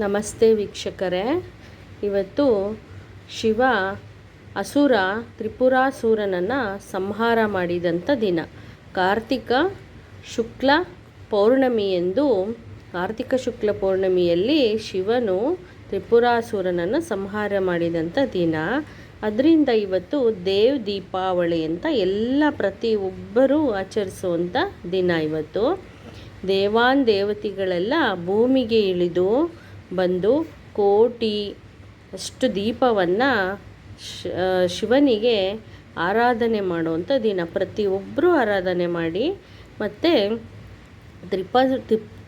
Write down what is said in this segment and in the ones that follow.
ನಮಸ್ತೆ ವೀಕ್ಷಕರೇ. ಇವತ್ತು ಶಿವ ಅಸುರ ತ್ರಿಪುರಾಸುರನನ್ನು ಸಂಹಾರ ಮಾಡಿದಂಥ ದಿನ. ಕಾರ್ತಿಕ ಶುಕ್ಲ ಪೌರ್ಣಮಿಯೆಂದು ಕಾರ್ತಿಕ ಶುಕ್ಲ ಪೌರ್ಣಮಿಯಲ್ಲಿ ಶಿವನು ತ್ರಿಪುರಾಸುರನನ್ನು ಸಂಹಾರ ಮಾಡಿದಂಥ ದಿನ. ಅದರಿಂದ ಇವತ್ತು ದೇವ್ ದೀಪಾವಳಿ ಅಂತ ಎಲ್ಲ ಪ್ರತಿಯೊಬ್ಬರೂ ಆಚರಿಸುವಂಥ ದಿನ ಇವತ್ತು. ದೇವಾನ್ ದೇವತೆಗಳೆಲ್ಲ ಭೂಮಿಗೆ ಇಳಿದು ಬಂದು ಕೋಟಿ ಅಷ್ಟು ದೀಪವನ್ನು ಶಿವನಿಗೆ ಆರಾಧನೆ ಮಾಡುವಂಥ ದಿನ. ಪ್ರತಿಯೊಬ್ಬರೂ ಆರಾಧನೆ ಮಾಡಿ ಮತ್ತು ತ್ರಿಪ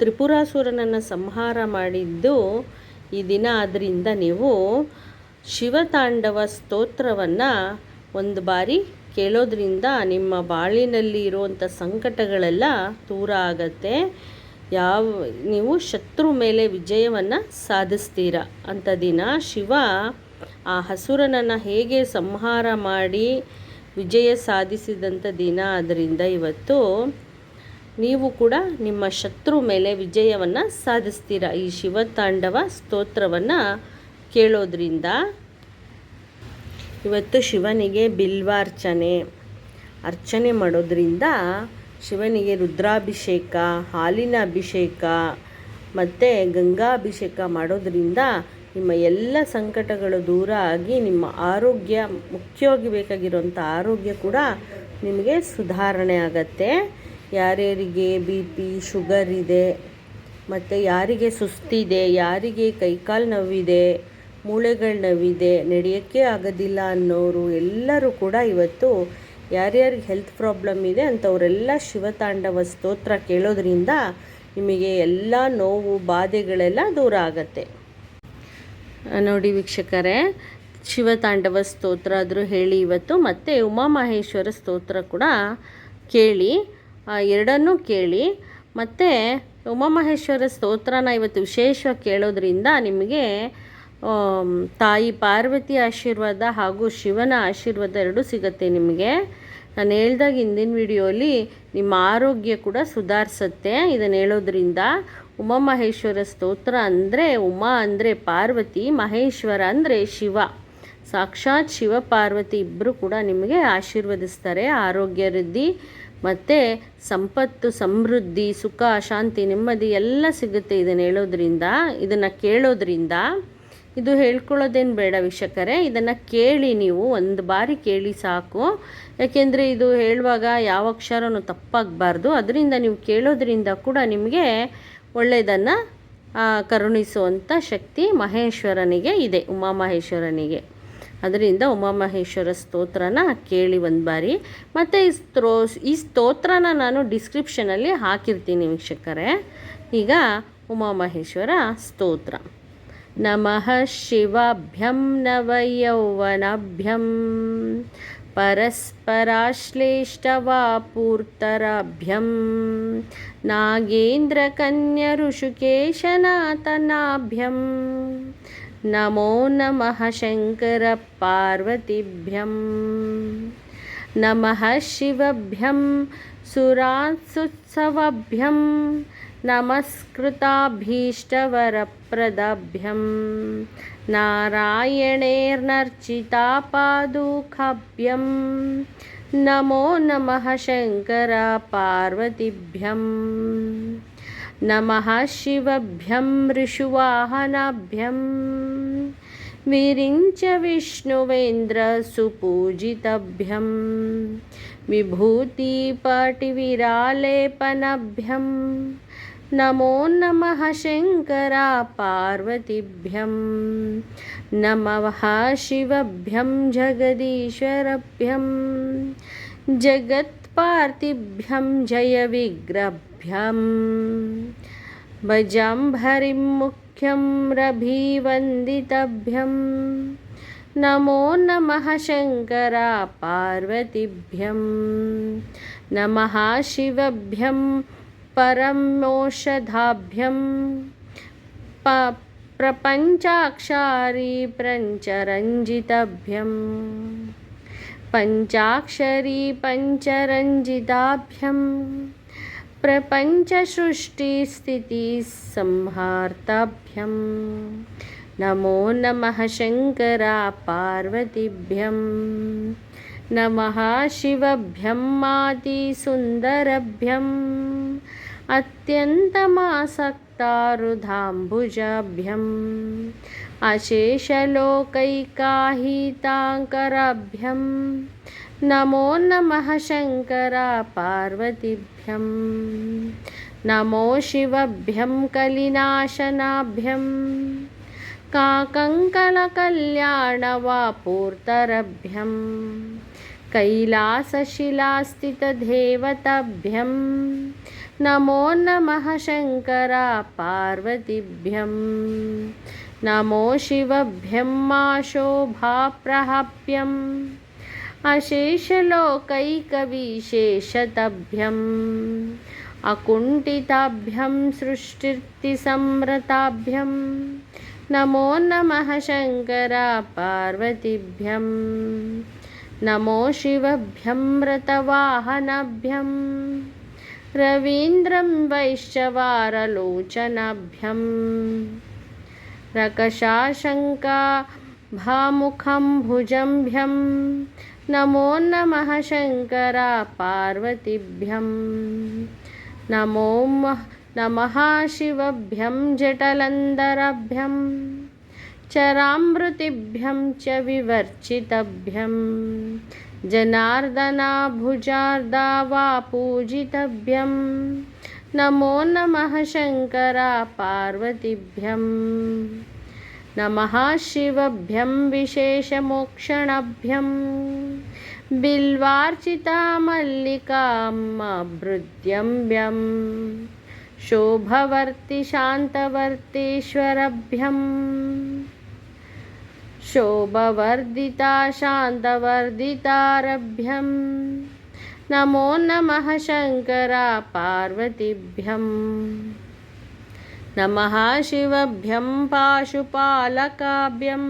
ತ್ರಿಪುರಾಸುರನನ್ನು ಸಂಹಾರ ಮಾಡಿದ್ದು ಈ ದಿನ. ಆದ್ದರಿಂದ ನೀವು ಶಿವತಾಂಡವ ಸ್ತೋತ್ರವನ್ನು ಒಂದು ಬಾರಿ ಕೇಳೋದ್ರಿಂದ ನಿಮ್ಮ ಬಾಳಿನಲ್ಲಿ ಇರುವಂಥ ಸಂಕಟಗಳೆಲ್ಲ ದೂರ ಆಗತ್ತೆ. ಯಾವ, ನೀವು ಶತ್ರು ಮೇಲೆ ವಿಜಯವನ್ನು ಸಾಧಿಸ್ತೀರ? ಅಂತ ದಿನ ಶಿವ ಆ ಹಸುರನನ್ನು ಹೇಗೆ ಸಂಹಾರ ಮಾಡಿ ವಿಜಯ ಸಾಧಿಸಿದಂಥ ದಿನ ಅದರಿಂದ ಇವತ್ತು ನೀವು ಕೂಡ ನಿಮ್ಮ ಶತ್ರು ಮೇಲೆ ವಿಜಯವನ್ನು ಸಾಧಿಸ್ತೀರ. ಈ ಶಿವತಾಂಡವ ಸ್ತೋತ್ರವನ್ನು ಕೇಳೋದ್ರಿಂದ ಇವತ್ತು ಶಿವನಿಗೆ ಬಿಲ್ವಾರ್ಚನೆ, ಅರ್ಚನೆ ಮಾಡೋದ್ರಿಂದ ಶಿವನಿಗೆ ರುದ್ರಾಭಿಷೇಕ, ಹಾಲಿನ ಅಭಿಷೇಕ, ಮತ್ತು ಗಂಗಾಭಿಷೇಕ ಮಾಡೋದರಿಂದ ನಿಮ್ಮ ಎಲ್ಲ ಸಂಕಟಗಳು ದೂರ ಆಗಿ ನಿಮ್ಮ ಆರೋಗ್ಯ ಮುಖ್ಯವಾಗಿ ಬೇಕಾಗಿರುವಂಥ ಆರೋಗ್ಯ ಕೂಡ ನಿಮಗೆ ಸುಧಾರಣೆ ಆಗತ್ತೆ. ಯಾರ್ಯಾರಿಗೆ ಬಿ ಪಿ, ಶುಗರ್ ಇದೆ, ಮತ್ತು ಯಾರಿಗೆ ಸುಸ್ತಿದೆ ಯಾರಿಗೆ ಕೈಕಾಲು ನೋವಿದೆ, ಮೂಳೆಗಳು ನೋವಿದೆ, ನಡೆಯೋಕ್ಕೆ ಆಗೋದಿಲ್ಲ ಅನ್ನೋರು ಎಲ್ಲರೂ ಕೂಡ ಇವತ್ತು ಯಾರ್ಯಾರಿಗೆ ಹೆಲ್ತ್ ಪ್ರಾಬ್ಲಮ್ ಇದೆ ಅಂಥವರೆಲ್ಲ ಶಿವತಾಂಡವ ಸ್ತೋತ್ರ ಕೇಳೋದ್ರಿಂದ ನಿಮಗೆ ಎಲ್ಲ ನೋವು, ಬಾಧೆಗಳೆಲ್ಲ ದೂರ ಆಗತ್ತೆ. ನೋಡಿ ವೀಕ್ಷಕರೇ ಶಿವತಾಂಡವ ಸ್ತೋತ್ರ ಆದರೂ ಹೇಳಿ ಇವತ್ತು, ಮತ್ತು ಉಮಾಮಹೇಶ್ವರ ಸ್ತೋತ್ರ ಕೂಡ ಕೇಳಿ ಎರಡನ್ನೂ ಕೇಳಿ, ಮತ್ತು ಉಮಾಮಹೇಶ್ವರ ಸ್ತೋತ್ರನ ಇವತ್ತು ವಿಶೇಷವಾಗಿ ಕೇಳೋದ್ರಿಂದ ನಿಮಗೆ ತಾಯಿ ಪಾರ್ವತಿ ಆಶೀರ್ವಾದ ಹಾಗೂ ಶಿವನ ಆಶೀರ್ವಾದ ಎರಡೂ ಸಿಗುತ್ತೆ ನಿಮಗೆ. ನಾನು ಹೇಳ್ದಾಗ ಹಿಂದಿನ ವಿಡಿಯೋಲಿ ನಿಮ್ಮ ಆರೋಗ್ಯ ಕೂಡ ಸುಧಾರಿಸುತ್ತೆ ಇದನ್ನು ಹೇಳೋದ್ರಿಂದ ಉಮಾಮಹೇಶ್ವರ ಸ್ತೋತ್ರ ಅಂದರೆ, ಉಮಾ ಅಂದರೆ ಪಾರ್ವತಿ, ಮಹೇಶ್ವರ ಅಂದರೆ ಶಿವ. ಸಾಕ್ಷಾತ್ ಶಿವ, ಪಾರ್ವತಿ ಇಬ್ಬರು ಕೂಡ ನಿಮಗೆ ಆಶೀರ್ವದಿಸ್ತಾರೆ ಆರೋಗ್ಯ ವೃದ್ಧಿ ಮತ್ತು ಸಂಪತ್ತು, ಸಮೃದ್ಧಿ, ಸುಖ, ಶಾಂತಿ, ನೆಮ್ಮದಿ ಎಲ್ಲ ಸಿಗುತ್ತೆ ಇದನ್ನು ಹೇಳೋದ್ರಿಂದ, ಇದನ್ನು ಕೇಳೋದ್ರಿಂದ. ಇದು ಹೇಳ್ಕೊಳ್ಳೋದೇನು ಬೇಡ ವೀಕ್ಷಕರೇ, ಇದನ್ನು ಕೇಳಿ ನೀವು, ಒಂದು ಬಾರಿ ಕೇಳಿ ಸಾಕು. ಯಾಕೆಂದರೆ ಇದು ಹೇಳುವಾಗ ಯಾವ ಅಕ್ಷರನೂ ತಪ್ಪಾಗಬಾರ್ದು. ಅದರಿಂದ ನೀವು ಕೇಳೋದ್ರಿಂದ ಕೂಡ ನಿಮಗೆ ಒಳ್ಳೆಯದನ್ನು ಕರುಣಿಸುವಂಥ ಶಕ್ತಿ ಮಹೇಶ್ವರನಿಗೆ ಇದೆ ಉಮಾಮಹೇಶ್ವರನಿಗೆ ಅದರಿಂದ ಉಮಾಮಹೇಶ್ವರ ಸ್ತೋತ್ರನ ಕೇಳಿ ಒಂದು ಬಾರಿ. ಮತ್ತು ಈ ಸ್ತ್ರೋ, ಈ ಸ್ತೋತ್ರನ ನಾನು ಡಿಸ್ಕ್ರಿಪ್ಷನಲ್ಲಿ ಹಾಕಿರ್ತೀನಿ ವೀಕ್ಷಕರೇ. ಈಗ ಉಮಾಮಹೇಶ್ವರ ಸ್ತೋತ್ರ. नमः शिवाभ्यं नवयौवनाभ्यं परस्पराश्लेष्टवापूर्तराभ्यं नागेन्द्रकन्यऋषिकेशनातनाभ्यं नमो नमः शङ्करपार्वतीभ्यं नमः शिवभ्यं सुरात्सुत्सवभ्यं नमस्कृताभीष्टवरप्रदाभ्यं नारायणेर्नर्चिता पादुखाभ्यं नमो नमः शङ्कर पार्वतीभ्यं नमः शिवभ्यं ऋषुवाहनाभ्यं विरिञ्च विष्णुवेन्द्रसुपूजितभ्यम्। विभूतिपटिविरालेपनभ्यं नमो नमः शङ्करापार्वतीभ्यं नमः शिवभ्यं जगदीश्वरभ्यं। जगत्पार्थिभ्यं जयविग्रभ्यं भजाम्भरिं मुख्यं रभिवन्दितभ्यं। नमो नमः शङ्करापार्वतीभ्यं नमः शिवभ्यं परमोषधाभ्यं प प्रपञ्चाक्षारी पञ्चरञ्जितभ्यं पञ्चाक्षरी पञ्चरञ्जिताभ्यं प्रपञ्चसृष्टिस्थितिसंहार्ताभ्यं नमो नमः शङ्करा पार्वतीभ्यं नमः शिवभ्यं मातिसुन्दरभ्यम् अत्यन्तमासक्तारुधाम्बुजाभ्यम् अशेषलोकैकाहिताङ्कराभ्यं नमो नमः शङ्करा पार्वतीभ्यं नमो शिवभ्यं कलिनाशनाभ्यं काकङ्कलकल्याणवापूर्तरभ्यं कैलासशिलास्थितदेवताभ्यं नमो नमः शङ्करा पार्वतीभ्यं नमो शिवभ्यं मा शोभाप्रहाप्यम् अशेषलोकैकविशेषतभ्यम् अकुण्ठिताभ्यं सृष्टिर्तिसम्रताभ्यं नमो नमः शङ्करा पार्वतीभ्यं। नमो शिवभ्यं व्रतवाहनाभ्यं। रवीन्द्रं वैश्चवारलोचनाभ्यं रकशाशङ्का भामुखं भुजम्भ्यं। नमो नमः शङ्करा पार्वतीभ्यं। नमो नमः शिवभ्यं जटलन्दरभ्यं चरामृतिभ्यं च विवर्चितभ्यं जनार्दनाभुजार्दा वा पूजितभ्यं नमो नमः शङ्करा पार्वतीभ्यं नमः शिवभ्यं विशेषमोक्षणाभ्यं बिल्वार्चिता मल्लिकामभृद्यम्ब्यं शोभवर्ति शान्तवर्तीश्वरभ्यं शोभवर्धिता शान्तवर्धितारभ्यं नमो नमः शङ्करा पार्वतीभ्यं नमः शिवभ्यं पाशुपालकाभ्यं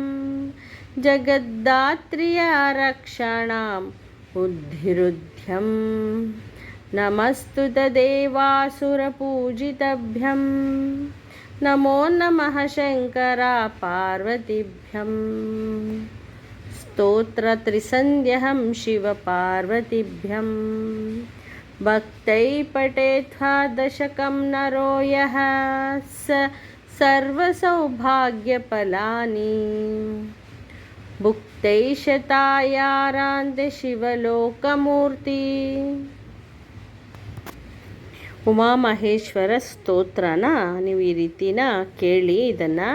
जगद्धात्र्यरक्षणाम् उद्धिरुध्यं नमस्तु तदेवासुरपूजितभ्यं नमो नमः शङ्करा पार्वतीभ्यं स्तोत्रत्रिसन्ध्यहं शिवपार्वतीभ्यं भक्तै पठेत्थादशकं नरो यः स सर्वसौभाग्यफलानि। भुक्तैशतायारान्त शिवलोकमूर्ति ಉಮಾಮಹೇಶ್ವರ ಸ್ತೋತ್ರನ ನೀವು ಈ ರೀತಿನ ಕೇಳಿ ಇದನ್ನು.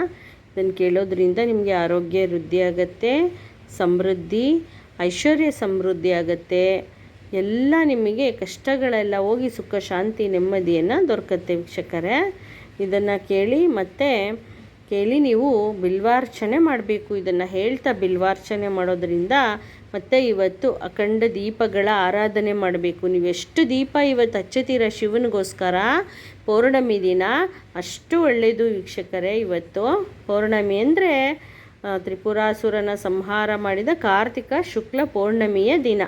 ಇದನ್ನು ಕೇಳೋದ್ರಿಂದ ನಿಮಗೆ ಆರೋಗ್ಯ ವೃದ್ಧಿ ಆಗುತ್ತೆ, ಸಮೃದ್ಧಿ, ಐಶ್ವರ್ಯ ಸಮೃದ್ಧಿ ಆಗುತ್ತೆ. ಎಲ್ಲ ನಿಮಗೆ ಕಷ್ಟಗಳೆಲ್ಲ ಹೋಗಿ ಸುಖ, ಶಾಂತಿ, ನೆಮ್ಮದಿಯನ್ನು ದೊರಕತ್ತೆ ವೀಕ್ಷಕರೇ. ಇದನ್ನು ಕೇಳಿ ಮತ್ತು ಕೇಳಿ ನೀವು ಬಿಲ್ವಾರ್ಚನೆ ಮಾಡಬೇಕು. ಇದನ್ನು ಹೇಳ್ತಾ ಬಿಲ್ವಾರ್ಚನೆ ಮಾಡೋದ್ರಿಂದ ಮತ್ತು ಇವತ್ತು ಅಖಂಡ ದೀಪಗಳ ಆರಾಧನೆ ಮಾಡಬೇಕು. ನೀವು ಎಷ್ಟು ದೀಪ ಇವತ್ತು ಹಚ್ಚುತ್ತೀರ ಶಿವನಿಗೋಸ್ಕರ? ಪೌರ್ಣಮಿ ದಿನ. ಅಷ್ಟು ಒಳ್ಳೆಯದು ವೀಕ್ಷಕರೇ ಇವತ್ತು. ಪೌರ್ಣಮಿ ಅಂದರೆ ತ್ರಿಪುರಾಸುರನ ಸಂಹಾರ ಮಾಡಿದ ಕಾರ್ತಿಕ ಶುಕ್ಲ ಪೌರ್ಣಮಿಯ ದಿನ.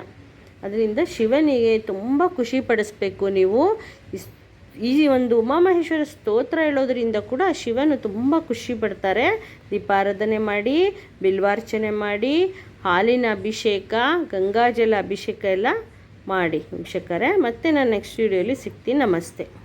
ಅದರಿಂದ ಶಿವನಿಗೆ ತುಂಬ ಖುಷಿ ಪಡಿಸ್ಬೇಕು ನೀವು. ಈ ಒಂದು ಉಮಾಮಹೇಶ್ವರ ಸ್ತೋತ್ರ ಹೇಳೋದ್ರಿಂದ ಕೂಡ ಶಿವನು ತುಂಬ ಖುಷಿ ಪಡ್ತಾರೆ. ದೀಪಾರಾಧನೆ ಮಾಡಿ, ಬಿಲ್ವಾರ್ಚನೆ ಮಾಡಿ, ಹಾಲಿನ ಅಭಿಷೇಕ ಗಂಗಾಜಲ ಅಭಿಷೇಕ ಎಲ್ಲ ಮಾಡಿ ವೀಕ್ಷಕರೇ. ಮತ್ತೆ ನಾನು ನೆಕ್ಸ್ಟ್ ವೀಡಿಯೋಲಿ ಸಿಗ್ತೀನಿ. ನಮಸ್ತೆ.